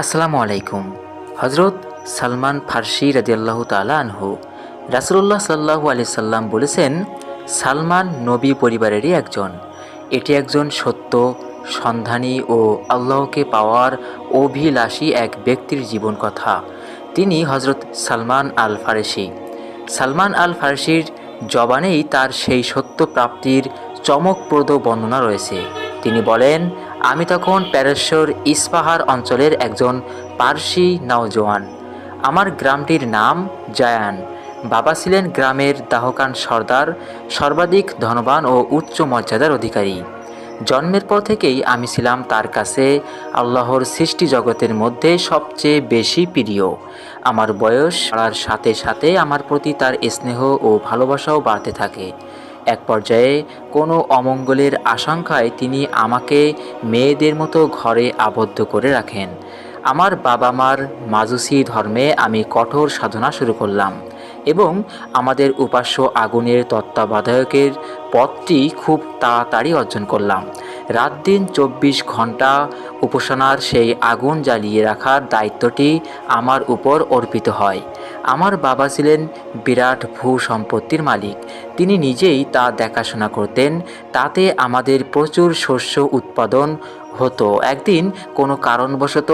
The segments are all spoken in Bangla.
আসসালামু আলাইকুম। হজরত সালমান ফার্সি রাজিয়াল্লাহ তালা রাসুল্লাহ সাল্লাহু আলি সাল্লাম বলেছেন, সালমান নবী পরিবারেরই একজন। এটি একজন সত্য, সন্ধানী ও আল্লাহকে পাওয়ার অভিলাষী এক ব্যক্তির জীবন কথা। তিনি হজরত সালমান আল ফারেসি সালমান আল ফার্সির জবানেই তার সেই সত্য প্রাপ্তির চমকপ্রদ বর্ণনা রয়েছে। তিনি বলেন আমি তখন প্যারেশ্বর ইস্পাহার অঞ্চলের একজন পার্সি নওজোয়ান। আমার গ্রামটির নাম জায়ান। বাবা ছিলেন গ্রামের দাহকান সর্দার, সর্বাধিক ধনবান ও উচ্চ মর্যাদার অধিকারী। জন্মের পর থেকেই আমি ছিলাম তার কাছে আল্লাহর সৃষ্টি জগতের মধ্যে সবচেয়ে বেশি প্রিয়। আমার বয়স বাড়ার সাথে সাথে আমার প্রতি তার স্নেহ ও ভালোবাসাও বাড়তে থাকে। এক পর্যায়ে কোনো অমঙ্গলের আশঙ্কায় তিনি আমাকে মেয়েদের মতো ঘরে আবদ্ধ করে রাখেন। আমার বাবা মার মাজুসি ধর্মে আমি কঠোর সাধনা শুরু করলাম এবং আমাদের উপাস্য আগুনের তত্ত্বাবধায়কের পথটি খুব তাড়াতাড়ি অর্জন করলাম। রাত দিন চব্বিশ ঘণ্টা উপাসনার সেই আগুন জ্বালিয়ে রাখার দায়িত্বটি আমার উপর অর্পিত হয়। আমার বাবা ছিলেন বিরাট ভূ সম্পত্তির মালিক। তিনি নিজেই তা দেখাশোনা করতেন। তাতে আমাদের প্রচুর শস্য উৎপাদন হতো। একদিন কোনো কারণবশত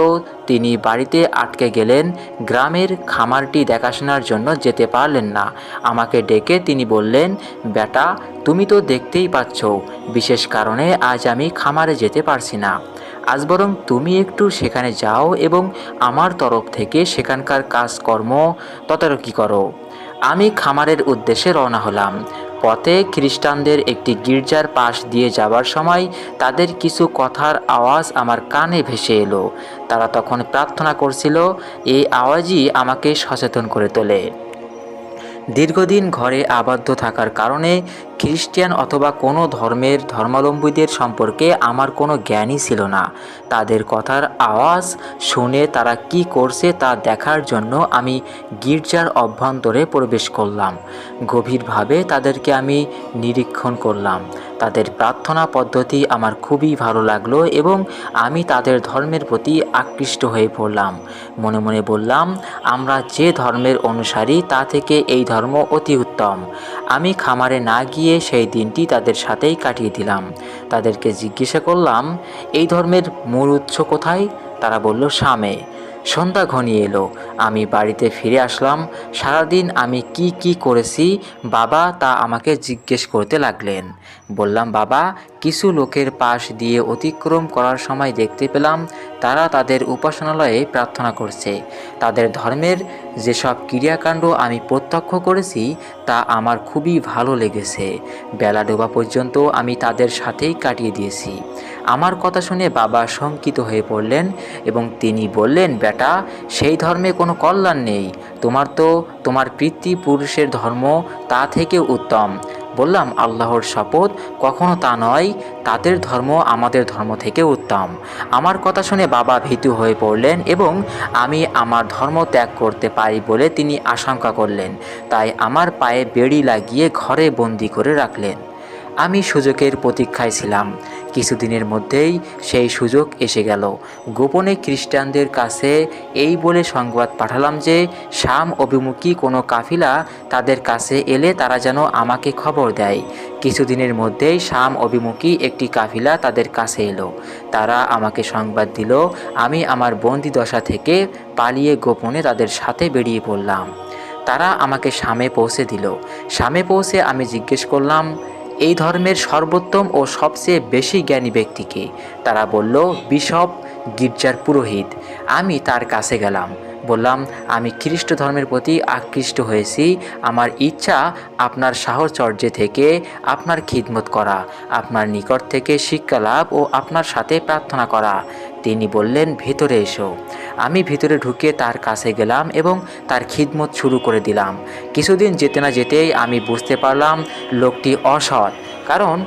তিনি বাড়িতে আটকে গেলেন, গ্রামের খামারটি দেখাশোনার জন্য যেতে পারলেন না। আমাকে ডেকে তিনি বললেন, বেটা, তুমি তো দেখতেই পাচ্ছ, বিশেষ কারণে আজ আমি খামারে যেতে পারছি না। আজ বরং তুমি একটু সেখানে যাও এবং আমার তরফ থেকে সেখানকার কাজকর্ম তদারকি করো। আমি খামারের উদ্দেশ্যে রওনা হলাম। পথে খ্রিস্টানদের একটি গির্জার পাশ দিয়ে যাবার সময় তাদের কিছু কথার আওয়াজ আমার কানে ভেসে এলো। তারা তখন প্রার্থনা করছিল, এই আওয়াজই আমাকে সচেতন করে তোলে। দীর্ঘদিন ঘরে আবদ্ধ থাকার কারণে খ্রিস্টান অথবা কোনো ধর্মের ধর্মাবলম্বীদের সম্পর্কে আমার কোনো জ্ঞানই ছিল না। তাদের কথার আওয়াজ শুনে তারা কি করছে তা দেখার জন্য আমি গির্জার অভ্যন্তরে প্রবেশ করলাম। গভীরভাবে তাদেরকে আমি নিরীক্ষণ করলাম। তাদের প্রার্থনা পদ্ধতি আমার খুবই ভালো লাগল এবং আমি তাদের ধর্মের প্রতি আকৃষ্ট হয়ে পড়লাম। মনে মনে বললাম, আমরা যে ধর্মের অনুসারী তা থেকে এই ধর্ম অতি উত্তম। আমি খামারে না গিয়ে সেই দিনটি তাদের সাথেই কাটিয়ে দিলাম। তাদেরকে জিজ্ঞাসা করলাম, এই ধর্মের মূল উৎস কোথায়? তারা বলল সামে সন্ধ্যা ঘনিয়ে এলো। আমি বাড়িতে ফিরে আসলাম। সারাদিন আমি কি কি করেছি, বাবা তা আমাকে জিজ্ঞেস করতে লাগলেন। বললাম, বাবা, কিছু লোকের পাশ দিয়ে অতিক্রম করার সময় দেখতে পেলাম, তারা তাদের উপাসনালয়ে প্রার্থনা করছে। তাদের ধর্মের যেসব ক্রিয়াকাণ্ড আমি প্রত্যক্ষ করেছি, তা আমার খুবই ভালো লেগেছে। বেলা ডোবা পর্যন্ত আমি তাদের সাথেই কাটিয়ে দিয়েছি। আমার কথা শুনে বাবা শঙ্কিত হয়ে পড়লেন এবং তিনি বললেন, বেটা, সেই ধর্মে কোনো কল্যাণ নেই। তোমার তো, তোমার পিতৃপুরুষের ধর্ম তা থেকে উত্তম। বললাম, আল্লাহর শপথ কখনো তা নয়। তাদের ধর্ম আমাদের ধর্ম থেকে উত্তম। আমার কথা শুনে বাবা ভীতু হয়ে পড়লেন এবং আমি আমার ধর্ম ত্যাগ করতে পারি বলে তিনি আশঙ্কা করলেন। তাই আমার পায়ে বেড়ি লাগিয়ে ঘরে বন্দি করে রাখলেন। আমি সুযোগের প্রতীক্ষায় ছিলাম। কিছুদিনের মধ্যেই সেই সুযোগ এসে গেল। গোপনে খ্রিস্টানদের কাছে এই বলে সংবাদ পাঠালাম যে, শাম অভিমুখী কোনো কাফিলা তাদের কাছে এলে তারা যেন আমাকে খবর দেয়। কিছুদিনের মধ্যেই শাম অভিমুখী একটি কাফিলা তাদের কাছে এলো। তারা আমাকে সংবাদ দিল, আমি আমার বন্দি দশা থেকে পালিয়ে গোপনে তাদের সাথে বেরিয়ে পড়লাম। তারা আমাকে শামে পৌঁছে দিল। শামে পৌঁছে আমি জিজ্ঞেস করলাম এই ধর্মের সর্বোত্তম ও সবচেয়ে বেশি জ্ঞানী ব্যক্তিকে। তারা বলল, বিশপ গির্জার পুরোহিত, আমি তার কাছে গেলাম। বললাম, আমি খ্রিস্ট ধর্মের প্রতি আকৃষ্ট হয়েছি। আমার ইচ্ছা আপনার সাহচর্যে থেকে আপনার খিদমত করা, আপনার নিকট থেকে শিক্ষা লাভ ও আপনার সাথে প্রার্থনা করা। তিনি বললেন, ভেতরে এসো। আমি ভিতরে ঢুকে তার কাছে গেলাম এবং তার খিদমত শুরু করে দিলাম। কিছুদিন যেতে না যেতেই আমি বুঝতে পারলাম, লোকটি অসৎ, কারণ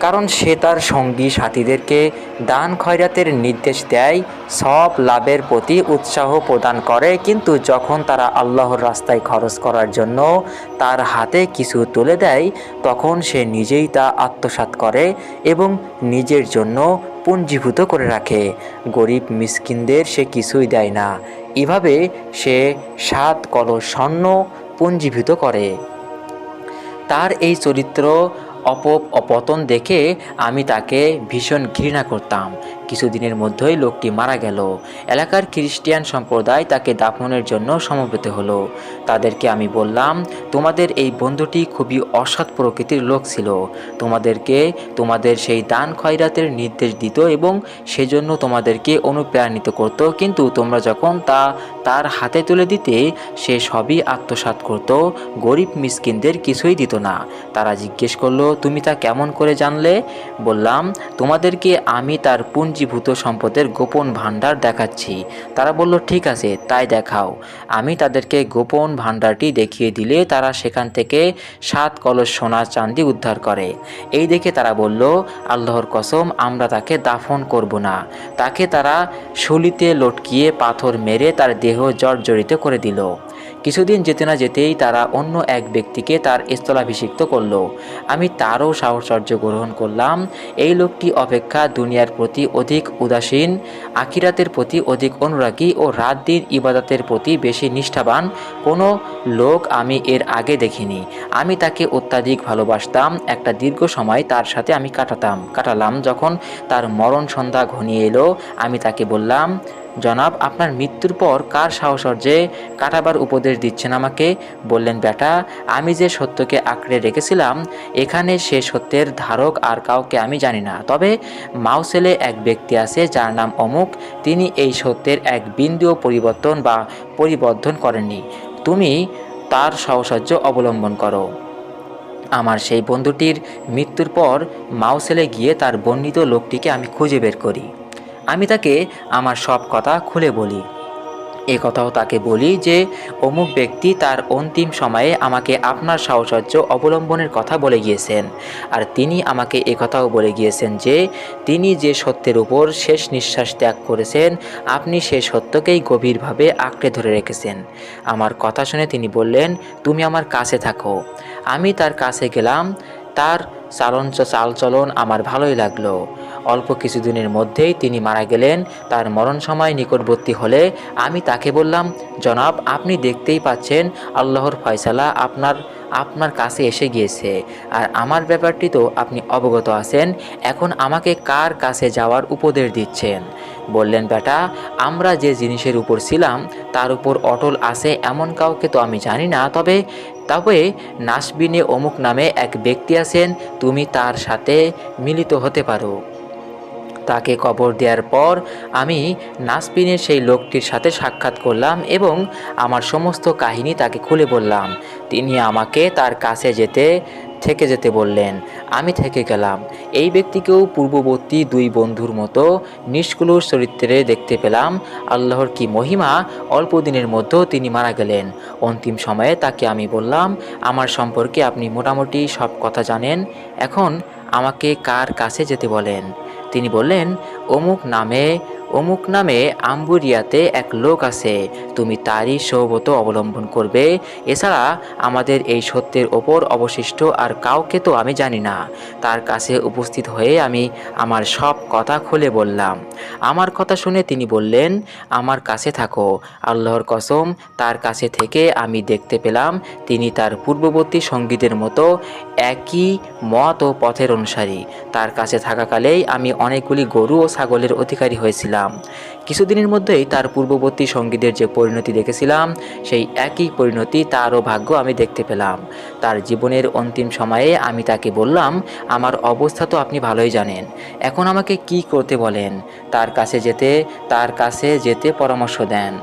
কারণ সে তার সঙ্গী সাথীদেরকে দান খয়রাতের নির্দেশ দেয়, সব লাভের প্রতি উৎসাহ প্রদান করে, কিন্তু যখন তারা আল্লাহর রাস্তায় খরচ করার জন্য তার হাতে কিছু তুলে দেয়, তখন সে নিজেই তা আত্মসাৎ করে এবং নিজের জন্য পুঞ্জীভূত করে রাখে। গরিব মিসকিনদের সে কিছুই দেয় না। এভাবে সে সাত কলস স্বর্ণ পুঞ্জীভূত করে। তার এই চরিত্র অপ অপতন দেখে আমি তাকে ভীষণ ঘৃণা করতাম। কিছুদিনের মধ্যেই লোকটি মারা গেল। এলাকার খ্রিস্টিয়ান সম্প্রদায় তাকে দাফনের জন্য সমবেত হলো। তাদেরকে আমি বললাম, তোমাদের এই বন্ধুটি খুবই অসৎ প্রকৃতির লোক ছিল। তোমাদেরকে তোমাদের সেই দান খয়রাতের নির্দেশ দিত এবং সেজন্য তোমাদেরকে অনুপ্রাণিত করত। কিন্তু তোমরা যখন তা তার হাতে তুলে দিতে, সে সবই আত্মসাৎ করত। গরিব মিসকিনদের কিছুই দিত না। তারা জিজ্ঞেস করল, তুমি তা কেমন করে জানলে? বললাম, তোমাদেরকে আমি তার পুঞ্জীভূত সম্পদের গোপন ভাণ্ডার দেখাচ্ছি। তারা বলল, ঠিক আছে, তাই দেখাও। আমি তাদেরকে গোপন ভাণ্ডারটি দেখিয়ে দিলে তারা সেখান থেকে সাত কলস সোনা চাঁদি উদ্ধার করে। এই দেখে তারা বলল, আল্লাহর কসম, আমরা তাকে দাফন করব না। তাকে তারা শুলিতে লটকিয়ে পাথর মেরে তার দেহ জর্জরিত করে দিল। কিছুদিন যেতে না যেতেই তারা অন্য এক ব্যক্তিকে তার স্থলাভিষিক্ত করল। আমি তারও সাহচর্য গ্রহণ করলাম। এই লোকটি অপেক্ষা দুনিয়ার প্রতি অধিক উদাসীন আকিরাতের প্রতি অধিক অনুরাগী ও রাত দিন ইবাদতের প্রতি বেশি নিষ্ঠাবান কোনো লোক আমি এর আগে দেখিনি। আমি তাকে অত্যাধিক ভালোবাসতাম। একটা দীর্ঘ সময় তার সাথে আমি কাটাতাম, কাটালাম। যখন তার মরণ সন্ধ্যা ঘনিয়ে এলো, আমি তাকে বললাম জনাব, আপনার মৃত্যুর পর কার সাহসর্যে কাটাবার উপদেশ দিচ্ছেন আমাকে? বললেন, বেটা, আমি যে সত্যকে আঁকড়ে রেখেছিলাম, এখানে সে সত্যের ধারক আর কাউকে আমি জানি না। তবে মাউসেলে এক ব্যক্তি আছে, যার নাম অমুক। তিনি এই সত্যের এক বিন্দুও পরিবর্তন বা পরিবর্ধন করেননি। তুমি তার সাহসর্য অবলম্বন করো। আমার সেই বন্ধুটির মৃত্যুর পর মাউসেলে গিয়ে তার বর্ণিত লোকটিকে আমি খুঁজে বের করি। আমি তাকে আমার সব কথা খুলে বলি। এ কথাও তাকে বলি যে, অমুক ব্যক্তি তার অন্তিম সময়ে আমাকে আপনার সাহচর্য অবলম্বনের কথা বলে গিয়েছেন। আর তিনি আমাকে কথাও বলে গিয়েছেন যে, তিনি যে সত্যের উপর শেষ নিঃশ্বাস ত্যাগ করেছেন, আপনি সে সত্যকেই গভীরভাবে আঁকড়ে ধরে রেখেছেন। আমার কথা শুনে তিনি বললেন, তুমি আমার কাছে থাকো। আমি তার কাছে গেলাম, তার চালন চালচলন আমার ভালোই লাগল। অল্প কিছুদিনের মধ্যেই তিনি মারা গেলেন। তার মরণ সময় নিকটবর্তী হলে আমি তাকে বললাম, জনাব, আপনি দেখতেই পাচ্ছেন, আল্লাহর ফয়সালা আপনার আপনার কাছে এসে গিয়েছে। আর আমার ব্যাপারটি তো আপনি অবগত আছেন, এখন আমাকে কার কাছে যাওয়ার উপদেশ দিচ্ছেন? বললেন, বেটা, আমরা যে জিনিসের উপর ছিলাম, তার উপর অটল আছে এমন কাউকে তো আমি জানি না। তবে তবে নাসবিনে অমুক নামে এক ব্যক্তি আছেন তুমি তার সাথে মিলিত হতে পারো। তাকে কবর দেওয়ার পর আমি নাসপিনের সেই লোকটির সাথে সাক্ষাৎ করলাম এবং আমার সমস্ত কাহিনী তাকে খুলে বললাম। তিনি আমাকে তার কাছে যেতে থেকে যেতে বললেন, আমি থেকে গেলাম। এই ব্যক্তিকেও পূর্ববর্তী দুই বন্ধুর মতো নিষ্কুলুর চরিত্রে দেখতে পেলাম। আল্লাহর কি মহিমা, অল্প দিনের মধ্যেও তিনি মারা গেলেন। অন্তিম সময়ে তাকে আমি বললাম, আমার সম্পর্কে আপনি মোটামুটি সব কথা জানেন, এখন আমাকে কার কাছে যেতে বলেন? তিনি বললেন, অমুক নামে অমুক নামে আম্বুরিয়াতে এক লোক আছে, তুমি তারই সৌবত অবলম্বন করবে। এছাড়া আমাদের এই সত্যের ওপর অবশিষ্ট আর কাউকে তো আমি জানি না। তার কাছে উপস্থিত হয়ে আমি আমার সব কথা খুলে বললাম। আমার কথা শুনে তিনি বললেন, আমার কাছে থাকো। আল্লাহর কসম, তার কাছে থেকে আমি দেখতে পেলাম, তিনি তার পূর্ববর্তী সঙ্গীদের মতো একই মত ও পথের অনুসারী। তার কাছে থাকাকালেই আমি অনেকগুলি গরু ও ছাগলের অধিকারী হয়েছিলাম। কিছুদিনের মধ্যেই তার পূর্ববর্তী সঙ্গীদের যে পরিণতি দেখেছিলাম, সেই একই পরিণতি তারও ভাগ্য আমি দেখতে পেলাম। তার জীবনের অন্তিম সময়ে আমি তাকে বললাম, আমার অবস্থা তো আপনি ভালোই জানেন। এখন আমাকে কি করতে বলেন? তার কাছে যেতে, তার কাছে যেতে পরামর্শ দেন।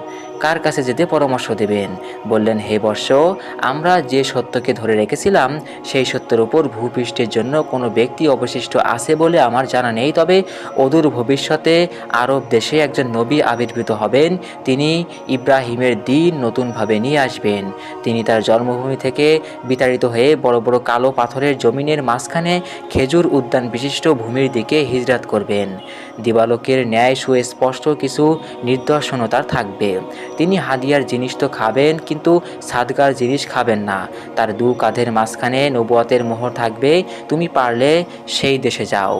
কার কাছে যেতে পরামর্শ দেবেন? বললেন, হে বর্ষ, আমরা যে সত্যকে ধরে রেখেছিলাম, সেই সত্যের উপর ভূপৃষ্ঠের জন্য কোনো ব্যক্তি অবশিষ্ট আছে বলে আমার জানা নেই। তবে অদূর ভবিষ্যতে আরব দেশে একজন নবী আবির্ভূত হবেন। তিনি ইব্রাহিমের দিন নতুনভাবে নিয়ে আসবেন। তিনি তার জন্মভূমি থেকে বিতাড়িত হয়ে বড় বড় কালো পাথরের জমিনের মাঝখানে খেজুর উদ্যান বিশিষ্ট ভূমির দিকে হিজরাত করবেন। দিবালোকের ন্যায় সুস্পষ্ট কিছু নির্দর্শনতা থাকবে। তিনি হাদিয়ার জিনিস তো খাবেন, কিন্তু সাদগার জিনিস খাবেন না। তার দু কাঁধের মাঝখানে নবুয়াতের মোহর থাকবে, তুমি পারলে সেই দেশে যাও।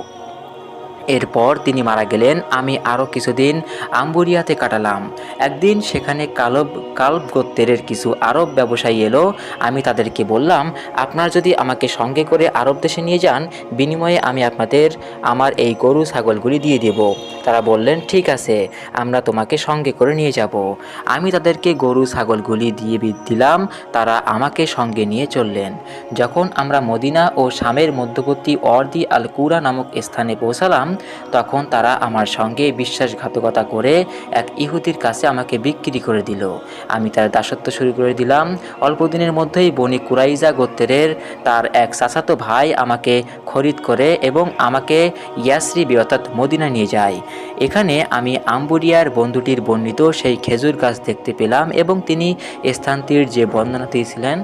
এরপর তিনি মারা গেলেন, আমি আরও কিছুদিন আম্বুরিয়াতে কাটালাম। একদিন সেখানে কালব কালব গোত্রের কিছু আরব ব্যবসায়ী এলো, আমি তাদেরকে বললাম, আপনার যদি আমাকে সঙ্গে করে আরব দেশে নিয়ে যান, বিনিময়ে আমি আপনাদের, আমার এই গরু ছাগলগুলি দিয়ে দেব। তারা বললেন, ঠিক আছে, আমরা তোমাকে সঙ্গে করে নিয়ে যাব। আমি তাদেরকে গরু ছাগলগুলি দিয়ে দিলাম, তারা আমাকে সঙ্গে নিয়ে চললেন। যখন আমরা মদিনা ও শামের মধ্যবর্তী অর্দি আল কুরা নামক স্থানে পৌঁছালাম তখন তারা আমার সঙ্গে বিশ্বাসঘাতকতা করে এক ইহুদির কাছে আমাকে বিক্রি করে দিল। আমি তার দাসত্ব শুরু করে দিলাম। অল্প দিনের মধ্যেই বনি কুরাইজা গোত্রের তার এক চাচাতো ভাই আমাকে খরিদ করে এবং আমাকে ইয়াসরিবি অর্থাৎ মদিনা নিয়ে যায়। এখানে আমি আম্বুরিয়ার বন্ধুটির বর্ণিত সেই খেজুর গাছ দেখতে পেলাম এবং তিনি স্থানটির যে বর্ণনা দিয়েছিলেন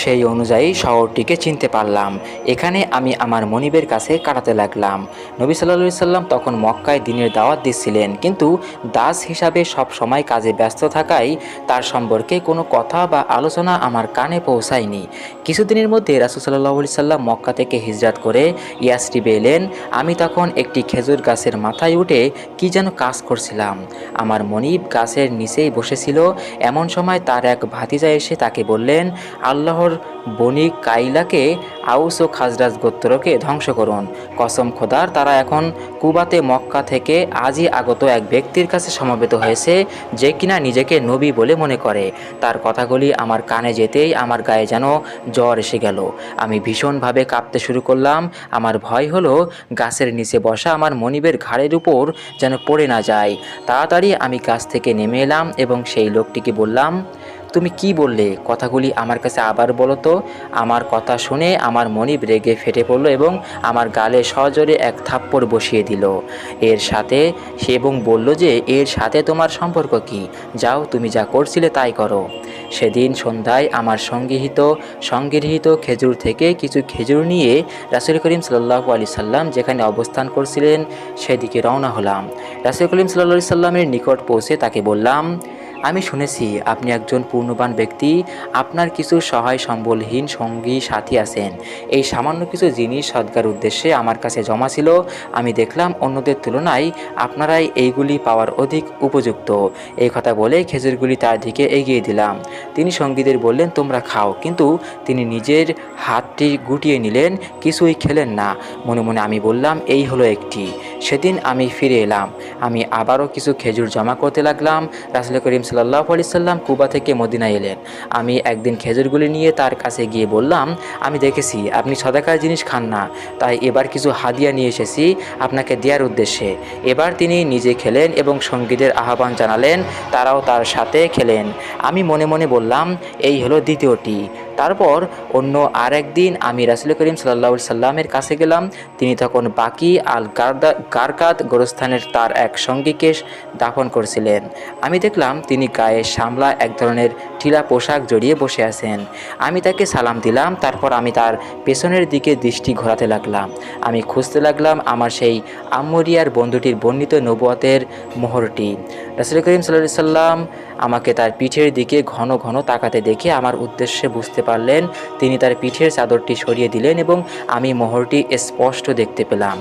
সেই অনুযায়ী শহরটিকে চিনতে পারলাম। এখানে আমি আমার মনিবের কাছে কাটাতে লাগলাম। নবী সাল্লা সাল্লাম তখন মক্কায় দিনের দাওয়াত দিচ্ছিলেন। কিন্তু দাস হিসাবে সব সময় কাজে ব্যস্ত থাকায় তার সম্পর্কে কোনো কথা বা আলোচনা আমার কানে পৌঁছায়নি। কিছুদিনের মধ্যে রাসুল সাল্লাহ সাল্লাম মক্কা থেকে হিজরাত করে ইয়াসরিবে এলেন আমি তখন একটি খেজুর গাছের মাথায় উঠে কি যেন কাজ করছিলাম। আমার মনিব গাছের নিচেই বসেছিল। এমন সময় তার এক ভাতিজা এসে তাকে বললেন, আল্লাহর বনি কাইলাকে আউস ও খাজরাজ গোত্রকে ধ্বংস করুন। কসম খোদার, তারা এখন কুবাতে মক্কা থেকে আজই আগত এক ব্যক্তির কাছে সমবেত হয়েছে, যে কিনা নিজেকে নবী বলে মনে করে। তার কথাগুলি আমার কানে যেতেই আমার গায়ে যেন জ্বর এসে গেল। আমি ভীষণভাবে কাঁপতে শুরু করলাম। আমার ভয় হলো গাছের নিচে বসা আমার মনিবের ঘাড়ের উপর যেন পড়ে না যায়। তাড়াতাড়ি আমি গাছ থেকে নেমে এলাম এবং সেই লোকটিকে বললাম তুমি কি বললে? কথাগুলি আমার কাছে আবার বলো তো। আমার কথা শুনে আমার মনিব রেগে ফেটে পড়ল এবং আমার গালে সজোরে এক থাপ্পড় বসিয়ে দিল। এর সাথে সে এবং বলল যে, এর সাথে তোমার সম্পর্ক কি? যাও, তুমি যা করছিলে তাই করো। সেদিন সন্ধ্যায় আমার সঙ্গীহিত সংগৃহীত খেজুর থেকে কিছু খেজুর নিয়ে রাসুল করিম সাল্লাহ আলি সাল্লাম যেখানে অবস্থান করছিলেন সেদিকে রওনা হলাম। রাসুল করিম সাল্লা সাল্লামের নিকট পৌঁছে তাকে বললাম আমি শুনেছি আপনি একজন পূর্ণবান ব্যক্তি। আপনার কিছু সহায় সম্বলহীন সঙ্গী, সাথী আছেন। এই সামান্য কিছু জিনিস সদ্গার উদ্দেশ্যে আমার কাছে জমা ছিল। আমি দেখলাম অন্যদের তুলনায় আপনারাই এইগুলি পাওয়ার অধিক উপযুক্ত। এই কথা বলে খেজুরগুলি তার দিকে এগিয়ে দিলাম। তিনি সঙ্গীদের বললেন, তোমরা খাও। কিন্তু তিনি নিজের হাতটি গুটিয়ে নিলেন, কিছুই খেলেন না। মনে মনে আমি বললাম, এই হলো একটি। সেদিন আমি ফিরে এলাম। আমি আবারও কিছু খেজুর জমা করতে লাগলাম। রাসুল করিম সাল্লাহ আলি সাল্লাম কুবা থেকে মদিনা এলেন। আমি একদিন খেজুরগুলি নিয়ে তার কাছে গিয়ে বললাম, আমি দেখেছি, আপনি সদাকার জিনিস খান না। তাই এবার কিছু হাদিয়া নিয়ে এসেছি আপনাকে দেওয়ার উদ্দেশ্যে। এবার তিনি নিজে খেলেন এবং সঙ্গীদের আহ্বান জানালেন, তারাও তার সাথে খেলেন। আমি মনে মনে বললাম, এই হলো দ্বিতীয়টি। তারপর অন্য আর একদিন আমি রাসুল করিম সাল্লাহ সাল্লামের কাছে গেলাম। তিনি তখন বাকি আল গারদা, গারকাত গোরস্থানের তার এক সঙ্গীকে দাফন করছিলেন। আমি দেখলাম তিনি গায়ে সামলা এক ধরনের ঢিলা পোশাক জড়িয়ে বসে আছেন। আমি তাকে সালাম দিলাম, তারপর আমি তার পেছনের দিকে দৃষ্টি ঘোরাতে লাগলাম। আমি খুঁজতে লাগলাম আমার সেই আম্মরিয়ার বন্ধুটির বর্ণিত নবুয়তের মোহরটি। রাসুল করিম সাল্লাহ সাল্লাম আমাকে তার পিঠের দিকে ঘন ঘন তাকাতে দেখে আমার উদ্দেশ্যে বুঝতে পারলেন, তিনি তার পিঠের চাদরটি সরিয়ে দিলেন এবং আমি মোহরটি স্পষ্ট দেখতে পেলাম।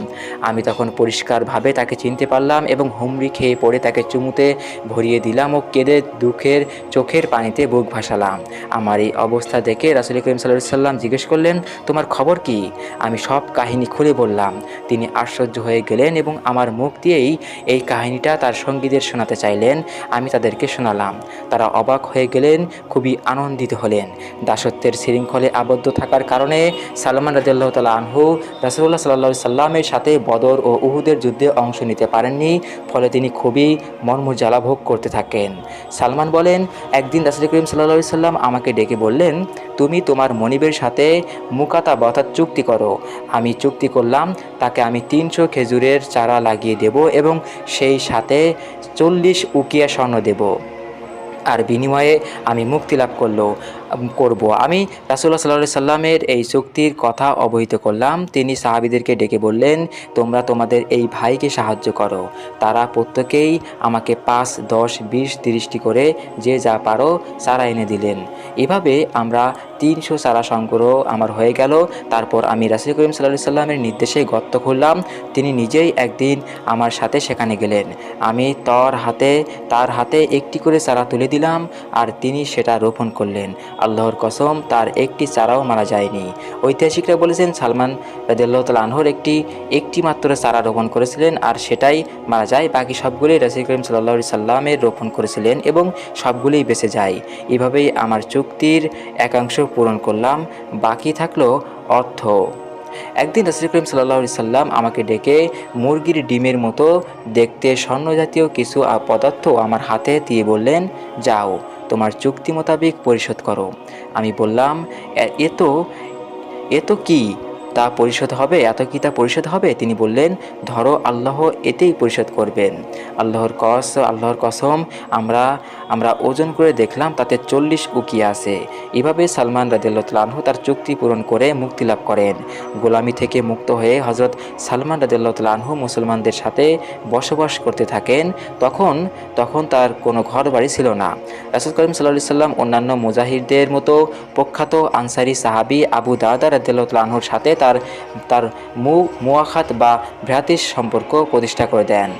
আমি তখন পরিষ্কারভাবে তাকে চিনতে পারলাম এবং হুমড়ি খেয়ে পড়ে তাকে চুমুতে ভরিয়ে দিলাম ও কেঁদে দুঃখের চোখের পানিতে বুক ভাসালাম। আমার এই অবস্থা দেখে রাসুল করিম সাল্লাহ সাল্লাম জিজ্ঞেস করলেন, তোমার খবর কি? আমি সব কাহিনী খুলে বললাম। তিনি আশ্চর্য হয়ে গেলেন এবং আমার মুখ দিয়েই এই কাহিনীটা তার সঙ্গীদের শোনাতে চাইলেন। আমি তাদেরকে শোনালাম। তারা অবাক হয়ে গেলেন, খুবই আনন্দিত হলেন। দাসত্বের শৃঙ্খলে আবদ্ধ থাকার কারণে সালমান রাজিয়াল্লাহ তালা আনহু রাসুল্লাহ সাল্লা সাল্লামের সাথে বদর ও উহুদের যুদ্ধে অংশ নিতে পারেননি, ফলে তিনি খুবই মর্মজ্বালা ভোগ করতে থাকেন। সালমান বলেন, একদিন রাসুল করিম সাল্লা সাল্লাম আমাকে ডেকে বললেন, তুমি তোমার মনিবের সাথে মুকাতা অর্থাৎ চুক্তি করো। আমি চুক্তি করলাম, তাকে আমি তিনশো খেজুরের চারা লাগিয়ে দেব এবং সেই সাথে চল্লিশ উকিয়া স্বর্ণ দেব। আর বিনিময়ে আমি মুক্তি লাভ করল করব। আমি রাসুল্লাহ সাল্লা সাল্লামের এই চুক্তির কথা অবহিত করলাম। তিনি সাহাবিদেরকে ডেকে বললেন, তোমরা তোমাদের এই ভাইকে সাহায্য করো। তারা প্রত্যেকেই আমাকে পাঁচ, দশ, বিশ, তিরিশটি করে যে যা পারো সারা এনে দিলেন। এভাবে আমরা তিনশো চারা সংগ্রহ আমার হয়ে গেল। তারপর আমি রাসুল করিম সাল্লাহ সাল্লামের নির্দেশে গর্ত খুললাম। তিনি নিজেই একদিন আমার সাথে সেখানে গেলেন। আমি তর হাতে, তার হাতে একটি করে চারা তুলে দিলাম আর তিনি সেটা রোপণ করলেন। আল্লাহর কসম, তার একটি চারাও মারা যায়নি। ঐতিহাসিকরা বলেছেন, সালমান রাদিয়াল্লাহু তাআলা আনহুর একটি একটি মাত্র চারা রোপণ করেছিলেন আর সেটাই মারা যায়। বাকি সবগুলোই রাসুল করিম সাল্লাহ সাল্লামের রোপণ করেছিলেন এবং সবগুলোই বেঁচে যায়। এভাবেই আমার চুক্তির একাংশ পূরণ করলাম, বাকি থাকল অর্থ। একদিন রসুল করিম সাল্লাহ সাল্লাম আমাকে ডেকে মুরগির ডিমের মতো দেখতে স্বর্ণজাতীয় কিছু পদার্থ আমার হাতে দিয়ে বললেন, যাও, তোমার চুক্তি মোতাবেক পরিশোধ করো। আমি বললাম, "এ- এ তো এ তো কি? তা পরিশোধ হবে, এত কি তা পরিশোধ হবে? তিনি বললেন, ধরো আল্লাহ এতেই পরিশোধ করবেন। আল্লাহর কস, আল্লাহর কসম, আমরা আমরা ওজন করে দেখলাম, তাতে চল্লিশ উকি আছে। এভাবে সালমান রাদিল্লাহু তার চুক্তি পূরণ করে মুক্তি লাভ করেন। গোলামি থেকে মুক্ত হয়ে হজরত সালমান রাদিল্লাহু মুসলমানদের সাথে বসবাস করতে থাকেন, তখন তখন তার কোনো ঘর বাড়ি ছিল না। রাসুল করিম সাল্লাহ সাল্লাম অন্যান্য মুজাহিদদের মতো প্রখ্যাত আনসারি সাহাবি আবু দাদা রাদিল্লাহুর সাথে তার তার মু, মুয়াখাত বা ভ্রাতিস সম্পর্ক প্রতিষ্ঠা করে দেন।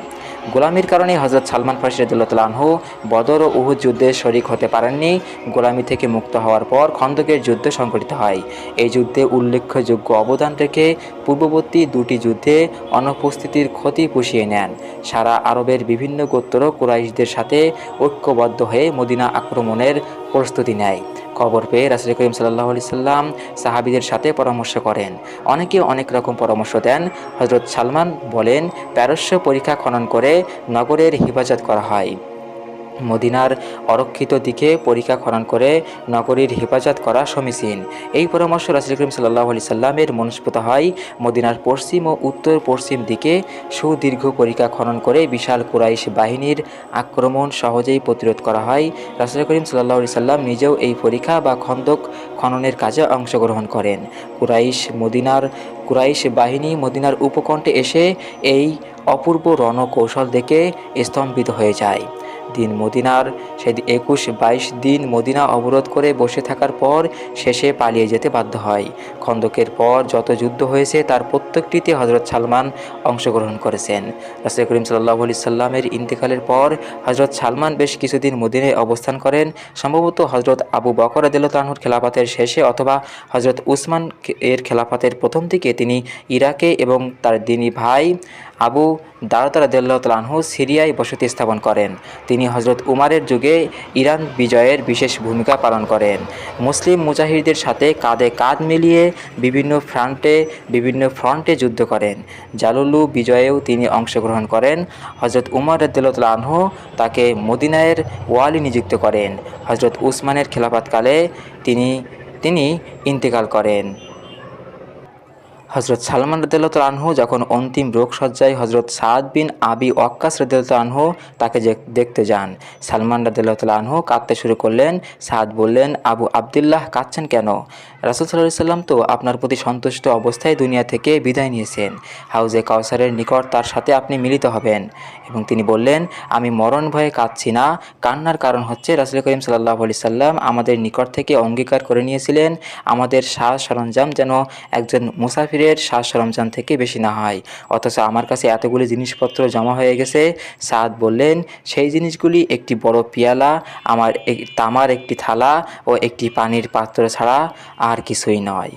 গোলামির কারণে হজরত সালমান ফার্সি রদুল্লাহ আনহু বদর ও উহুদ যুদ্ধে শরিক হতে পারেননি। গোলামি থেকে মুক্ত হওয়ার পর খন্দকের যুদ্ধ সংঘটিত হয়। এই যুদ্ধে উল্লেখযোগ্য অবদান রেখে পূর্ববর্তী দুটি যুদ্ধে অনুপস্থিতির ক্ষতি পুষিয়ে নেন। সারা আরবের বিভিন্ন গোত্র কুরাইশদের সাথে ঐক্যবদ্ধ হয়ে মদিনা আক্রমণের প্রস্তুতি নেয়। খবর পেয়ে রাসুল করিম সাল্লাহ আলি সাল্লাম সাহাবিদের সাথে পরামর্শ করেন। অনেকে অনেক রকম পরামর্শ দেন। হজরত সালমান বলেন, প্যারস্য পরীক্ষা খনন করে নগরের হেফাজত করা হয়। মদিনার অরক্ষিত দিকে পরীক্ষা খনন করে নগরীর হেফাজত করা সমীচীন এই পরামর্শ রাসুল করিম সাল্লাহ আলি সাল্লামের মনস্পুত হয়। মদিনার পশ্চিম ও উত্তর পশ্চিম দিকে সুদীর্ঘ পরীক্ষা খনন করে বিশাল কুরাইশ বাহিনীর আক্রমণ সহজেই প্রতিরোধ করা হয়। রাসুল করিম সাল্লাহ আলি সাল্লাম নিজেও এই পরীক্ষা বা খন্দক খননের কাজে অংশগ্রহণ করেন। কুরাইশ মদিনার কুরাইশ বাহিনী মদিনার উপকণ্ঠে এসে এই অপূর্ব রণকৌশল দেখে স্তম্ভিত হয়ে যায়। দিন মদিনার। সেদিন একুশ বাইশ দিন মদিনা অবরোধ করে বসে থাকার পর শেষে পালিয়ে যেতে বাধ্য হয়। খন্দকের পর যত যুদ্ধ হয়েছে, তার প্রত্যেকটিতে হজরত সালমান অংশগ্রহণ করেছেন। রাসুল করিম সাল্লাহ আলি সাল্লামের ইন্তেকালের পর হজরত সালমান বেশ কিছুদিন মদিনায় অবস্থান করেন। সম্ভবত হজরত আবু বকর আদিল্লাহর খেলাফাতের শেষে অথবা হজরত উসমান এর খেলাফাতের প্রথম দিকে তিনি ইরাকে এবং তার দিনী ভাই আবু দারতার আনহু সিরিয়ায় বসতি স্থাপন করেন। তিনি হজরত উমারের যুগে ইরান বিজয়ের বিশেষ ভূমিকা পালন করেন। মুসলিম মুজাহিদদের সাথে কাঁধে কাঁধ মিলিয়ে বিভিন্ন ফ্রন্টে বিভিন্ন ফ্রন্টে যুদ্ধ করেন। জালুলু বিজয়েও তিনি অংশগ্রহণ করেন। হজরত উমর আনহু তাকে মদিনায়ের ওয়ালি নিযুক্ত করেন। হজরত উসমানের খেলাফতকালে তিনি তিনি ইন্তেকাল করেন। হজরত সালমান রদুল্লাহ আনহু যখন অন্তিম রোগসজ্জায় হজরত সাদ বিন আবি ওয়াক্কাস রদুল্লাহ আনহু তাকে দেখতে যান, সালমান রদুল্লাহ আনহু কাঁদতে শুরু করলেন। সাদ বললেন, আবু আবদুল্লাহ, কাঁদছেন কেন? রাসুল সাল্লাহ সাল্লাম তো আপনার প্রতি সন্তুষ্ট অবস্থায় দুনিয়া থেকে বিদায় নিয়েছেন। হাউজে কাউসারের নিকট তার সাথে আপনি মিলিত হবেন। এবং তিনি বললেন, আমি মরণ ভয়ে কাঁদছি না। কান্নার কারণ হচ্ছে রাসুল করিম সাল্লাহ আলি সাল্লাম আমাদের নিকট থেকে অঙ্গীকার করে নিয়েছিলেন। আমাদের সাজ সরঞ্জাম যেন একজন মুসাফিরের সাজ সরঞ্জাম থেকে বেশি না হয়। অথচ আমার কাছে এতগুলি জিনিসপত্র জমা হয়ে গেছে। সাদ বললেন, সেই জিনিসগুলি একটি বড় পিয়ালা, আমার তামার একটি থালা ও একটি পানির পাত্র ছাড়া আর কিছুই নয়।